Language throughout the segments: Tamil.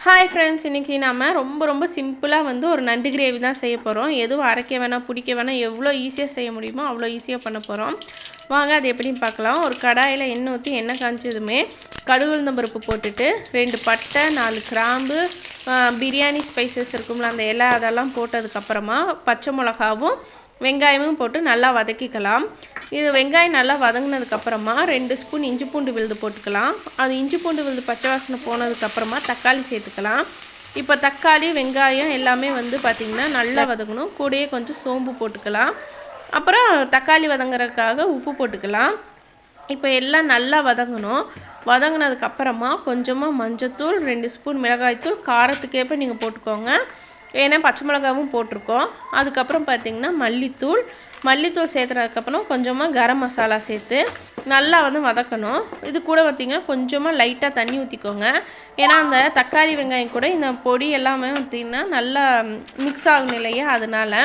ஹாய் ஃப்ரெண்ட்ஸ் இன்றைக்கி நாம் ரொம்ப ரொம்ப சிம்பிளாக வந்து ஒரு நண்டு கிரேவி தான் செய்ய போகிறோம் எதுவும் அரைக்க வேணாம் பிடிக்க வேணாம் எவ்வளோ ஈஸியாக செய்ய முடியுமோ அவ்வளோ ஈஸியாக பண்ண போகிறோம் வாங்க அது எப்படின்னு பார்க்கலாம். ஒரு கடாயில் எண்ணெய் ஊற்றி எண்ணெய் காய்ச்சதுமே கடுகு உளுந்தம் பருப்பு போட்டுட்டு ரெண்டு பட்டை நாலு கிராம்பு பிரியாணி ஸ்பைசஸ் இருக்கும்ல அந்த இலை அதெல்லாம் போட்டதுக்கப்புறமா பச்சை மிளகாவும் வெங்காயமும் போட்டு நல்லா வதக்கிக்கலாம். இது வெங்காயம் நல்லா வதங்கினதுக்கப்புறமா ரெண்டு ஸ்பூன் இஞ்சி பூண்டு விழுது போட்டுக்கலாம். அது இஞ்சி பூண்டு விழுது பச்சை வாசனை போனதுக்கப்புறமா தக்காளி சேர்த்துக்கலாம். இப்போ தக்காளி வெங்காயம் எல்லாமே வந்து பார்த்திங்கன்னா நல்லா வதங்கணும். கூடயே கொஞ்சம் சோம்பு போட்டுக்கலாம். அப்புறம் தக்காளி வதங்குறதுக்காக உப்பு போட்டுக்கலாம். இப்போ எல்லாம் நல்லா வதங்கணும். வதங்கினதுக்கப்புறமா கொஞ்சமாக மஞ்சத்தூள் ரெண்டு ஸ்பூன் மிளகாய்த்தூள் காரத்துக்கேற்ப நீங்கள் போட்டுக்கோங்க. ஏன்னா பச்சை மிளகாவும் போட்டிருக்கோம். அதுக்கப்புறம் பார்த்தீங்கன்னா மல்லித்தூள். மல்லித்தூள் சேர்த்துனதுக்கப்புறம் கொஞ்சமாக கரம் மசாலா சேர்த்து நல்லா வந்து வதக்கணும். இது கூட பார்த்திங்கன்னா கொஞ்சமாக லைட்டாக தண்ணி ஊற்றிக்கோங்க ஏன்னா அந்த தக்காளி வெங்காயம் கூட இந்த பொடி எல்லாமே பார்த்திங்கன்னா நல்லா மிக்ஸ் ஆகணும் இல்லையா அதனால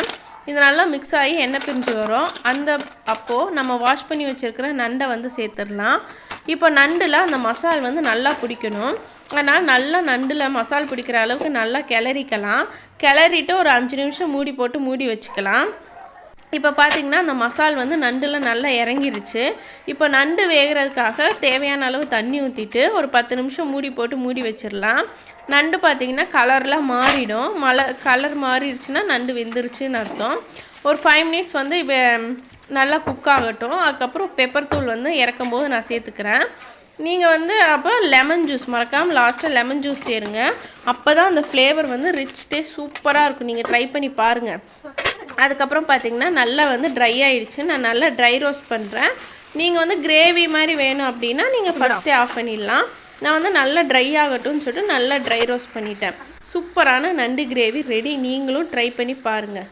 இது நல்லா மிக்ஸ் ஆகி எண்ணெய் பிரிஞ்சு வரும். அந்த அப்போது நம்ம வாஷ் பண்ணி வச்சுருக்கிற நண்டை வந்து சேர்த்துடலாம். இப்போ நண்டில் அந்த மசால் வந்து நல்லா பிடிக்கணும். அதனால் நல்லா நண்டில் மசால் பிடிக்கிற அளவுக்கு நல்லா கிளறிக்கலாம். கிளறிட்டு ஒரு அஞ்சு நிமிஷம் மூடி போட்டு மூடி வச்சுக்கலாம். இப்போ பார்த்தீங்கன்னா அந்த மசால் வந்து நண்டில் நல்லா இறங்கிருச்சு. இப்போ நண்டு வேகிறதுக்காக தேவையான அளவு தண்ணி ஊற்றிட்டு ஒரு பத்து நிமிஷம் மூடி போட்டு மூடி வச்சிடலாம். நண்டு பார்த்தீங்கன்னா கலர்லாம் மாறிடும். மலை கலர் மாறிடுச்சுன்னா நண்டு வெந்துருச்சுன்னு அர்த்தம். ஒரு ஃபைவ் மினிட்ஸ் வந்து இப்போ நல்லா குக் ஆகட்டும். அதுக்கப்புறம் பெப்பர் தூள் வந்து இறக்கும் போது நான் சேர்த்துக்கிறேன். நீங்கள் வந்து அப்போ லெமன் ஜூஸ் மறக்காமல் லாஸ்ட்டாக லெமன் ஜூஸ் சேருங்க. அப்போ தான் அந்த ஃப்ளேவர் வந்து ரிச் டே சூப்பராக இருக்கும். நீங்கள் ட்ரை பண்ணி பாருங்கள் அதுக்கப்புறம் பார்த்தீங்கன்னா நல்லா வந்து ட்ரை ஆயிடுச்சு. நான் நல்லா ட்ரை ரோஸ்ட் பண்ணுறேன் நீங்கள் வந்து கிரேவி மாதிரி வேணும் அப்படின்னா நீங்கள் ஃபஸ்ட்டே ஆஃப் பண்ணிடலாம். நான் வந்து நல்லா ட்ரை ஆகட்டும்னு சொல்லிட்டு நல்லா ட்ரை ரோஸ்ட் பண்ணிட்டேன். சூப்பரான நண்டு கிரேவி ரெடி நீங்களும் ட்ரை பண்ணி பாருங்கள்